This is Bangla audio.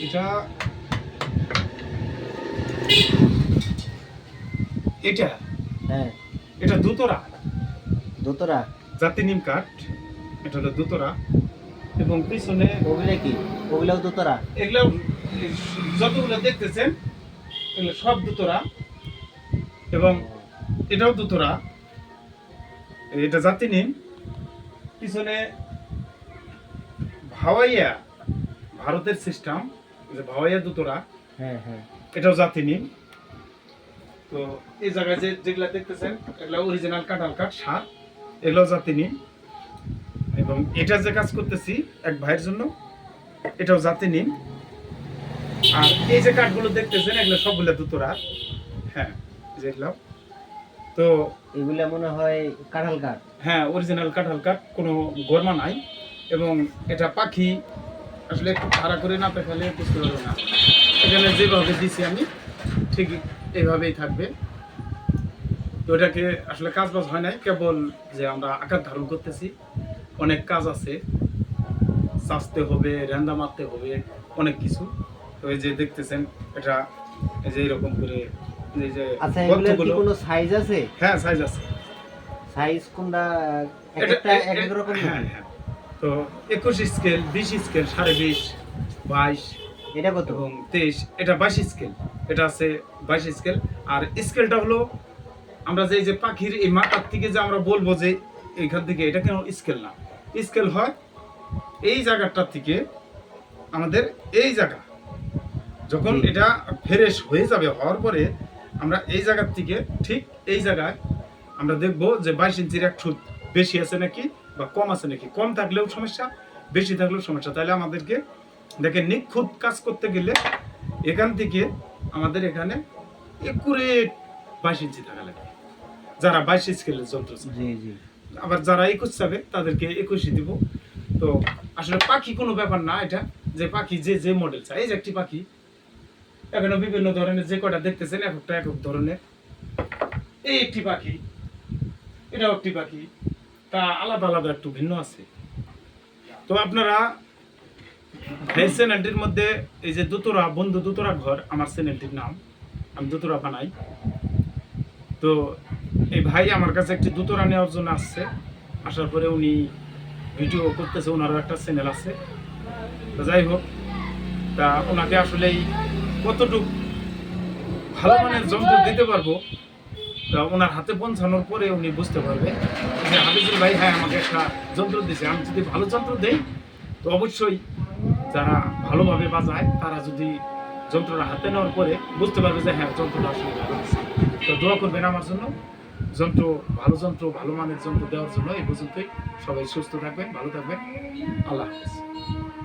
এটা এটা? হ্যাঁ। এটা দুতরা। দোতরা। জাতি নিম কাঠ। এটা হলো দুতরা। এবং পিছনে ওগুলো কি? ওগুলাও দোতরা? এগুলো যতগুলো দেখতেছেন এগুলো সব দুতরা। এবং এটাও দুতরা। এটা জাতি নিন পিছনে ভাওয়াইয়া ভারতের সিস্টেম যে ভাওয়াইয়া দুতরা হ্যাঁ হ্যাঁ। এটাও জাতি নিন তো এই জায়গায় যে যেগুলা দেখতেছেন এগুলো অরিজিনাল কাঁঠাল কাঠ সার এগুলো জাতি নিন এবং এটা যে কাজ করতেছি এক ভাইয়ের জন্য এটাও জাতি নিন আর এই যে কাঠগুলো দেখতেছেন এগুলো সবগুলো দুতরা হ্যাঁ যেগুলো তো এগুলা মনে হয় কাঁঠাল কাঠ। হ্যাঁ অরিজিনাল কাঁঠাল কাঠ কোনো গরমা নাই। এবং এটা পাখি আসলে একটু খাড়া করে না পেখালে বুঝতে পারব না। এখানে যেভাবে দিছি আমি ঠিক এইভাবেই থাকবে। তো এটাকে আসলে কাজ বাজ হয় নাই কেবল যে আমরা আকার ধারণ করতেছি অনেক কাজ আছে। চাষতে হবে রেন্দা মারতে হবে অনেক কিছু। তো এই যে দেখতেছেন এটা এই যে এরকম করে এই যে আচ্ছা এগুলোর কি কোনো সাইজ আছে? হ্যাঁ সাইজ আছে। সাইজ কোনটা? একটা এক এক রকম হ্যাঁ হ্যাঁ। তো একুশ স্কেল বিশ স্কেল সাড়ে বিশ বাইশ এটা কত? এবং তেইশ এটা বাইশ স্কেল। এটা আছে বাইশ স্কেল। আর স্কেলটা হলো আমরা যে যে পাখির এই মাথার থেকে যে আমরা বলব যে এইখান থেকে এটা কেন স্কেল না? স্কেল হয় এই জায়গাটার থেকে আমাদের এই জায়গা। যখন এটা ফ্রেশ হয়ে যাবে হওয়ার পরে আমরা এই জায়গার থেকে ঠিক এই জায়গায় আমরা দেখব যে বাইশ ইঞ্চির এক ছুট বেশি আছে নাকি বা কম আছে নাকি? কম থাকলেও সমস্যা বেশি থাকলেও সমস্যা। তাহলে আমাদেরকে দেখেন নিখুঁত কাজ করতে গেলে এখান থেকে আমাদের এখানে একুরেট বাইশ ইঞ্চি থাকা লাগে। যারা বাইশ স্কেলের যন্ত্র আবার যারা একুশ চাবে তাদেরকে একুশই দিব। তো আসলে পাখি কোনো ব্যাপার না এটা। যে পাখি যে যে মডেল চায়। এই যে একটি পাখি এখানে বিভিন্ন ধরনের যে কটা দেখতেছেন এক একটা এক এক ধরনের। এই একটি পাখি এটাও একটি পাখি। তা আলাদা আলাদা একটু ভিন্ন আছে। তো আপনারা এই চ্যানেলটির মধ্যে এই যে দুতরা বন্ধু, দুতরা ঘর, আমার চ্যানেলটির নাম, আমি দুতরা বানাই। তো এই ভাই আমার কাছে একটি দুতরা নেওয়ার জন্য আসছে। আসার পরে উনি ভিডিও করতেছে, ওনারও একটা চ্যানেল আছে। তো যাই হোক, তা ওনাকে আসলেই কতটুক ভালো মানের যন্ত্র দিতে পারব তা ওনার হাতে পৌঁছানোর পরে উনি বুঝতে পারবে যে হাফিজুল ভাই হ্যাঁ আমাকে একটা যন্ত্র দিয়েছে। আমি যদি ভালো যন্ত্র দেই, তো অবশ্যই যারা ভালোভাবে বাজায়, তারা যদি যন্ত্রটা হাতে নেওয়ার পরে বুঝতে পারবে যে হ্যাঁ যন্ত্রটা আসলে ভালো। তো দোয়া করবেন আমার জন্য। যন্ত্র, ভালো যন্ত্র, ভালো মানের যন্ত্র দেওয়ার জন্য এই পর্যন্তই। সবাই সুস্থ থাকবেন, ভালো থাকবেন। আল্লাহ হাফিজ।